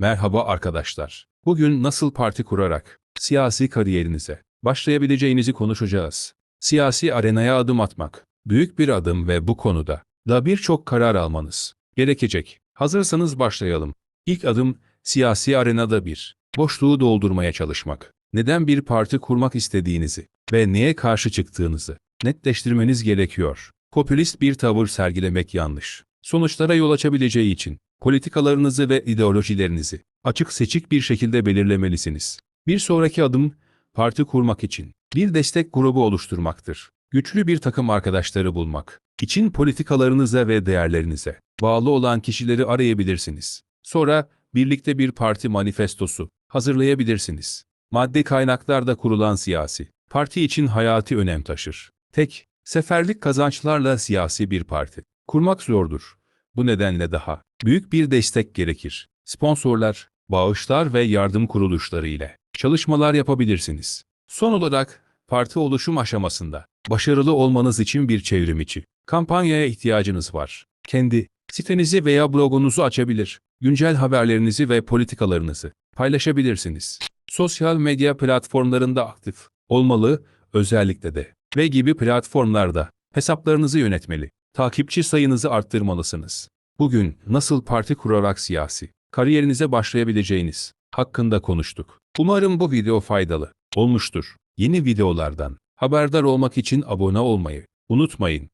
Merhaba arkadaşlar. Bugün nasıl parti kurarak siyasi kariyerinize başlayabileceğinizi konuşacağız. Siyasi arenaya adım atmak büyük bir adım ve bu konuda da birçok karar almanız gerekecek. Hazırsanız başlayalım. İlk adım siyasi arenada bir boşluğu doldurmaya çalışmak. Neden bir parti kurmak istediğinizi ve neye karşı çıktığınızı netleştirmeniz gerekiyor. Popülist bir tavır sergilemek yanlış. Sonuçlara yol açabileceği için politikalarınızı ve ideolojilerinizi açık seçik bir şekilde belirlemelisiniz. Bir sonraki adım parti kurmak için bir destek grubu oluşturmaktır. Güçlü bir takım arkadaşları bulmak için politikalarınıza ve değerlerinize bağlı olan kişileri arayabilirsiniz. Sonra birlikte bir parti manifestosu hazırlayabilirsiniz. Maddi kaynaklarda kurulan siyasi parti için hayati önem taşır. Tek seferlik kazançlarla siyasi bir parti kurmak zordur. Bu nedenle daha büyük bir destek gerekir. Sponsorlar, bağışlar ve yardım kuruluşları ile çalışmalar yapabilirsiniz. Son olarak parti oluşum aşamasında başarılı olmanız için bir çevrimiçi kampanyaya ihtiyacınız var. Kendi sitenizi veya blogunuzu açabilir, güncel haberlerinizi ve politikalarınızı paylaşabilirsiniz. Sosyal medya platformlarında aktif olmalı, özellikle de ve gibi platformlarda hesaplarınızı yönetmeli, takipçi sayınızı arttırmalısınız. Bugün nasıl parti kurarak siyasi kariyerinize başlayabileceğiniz hakkında konuştuk. Umarım bu video faydalı olmuştur. Yeni videolardan haberdar olmak için abone olmayı unutmayın.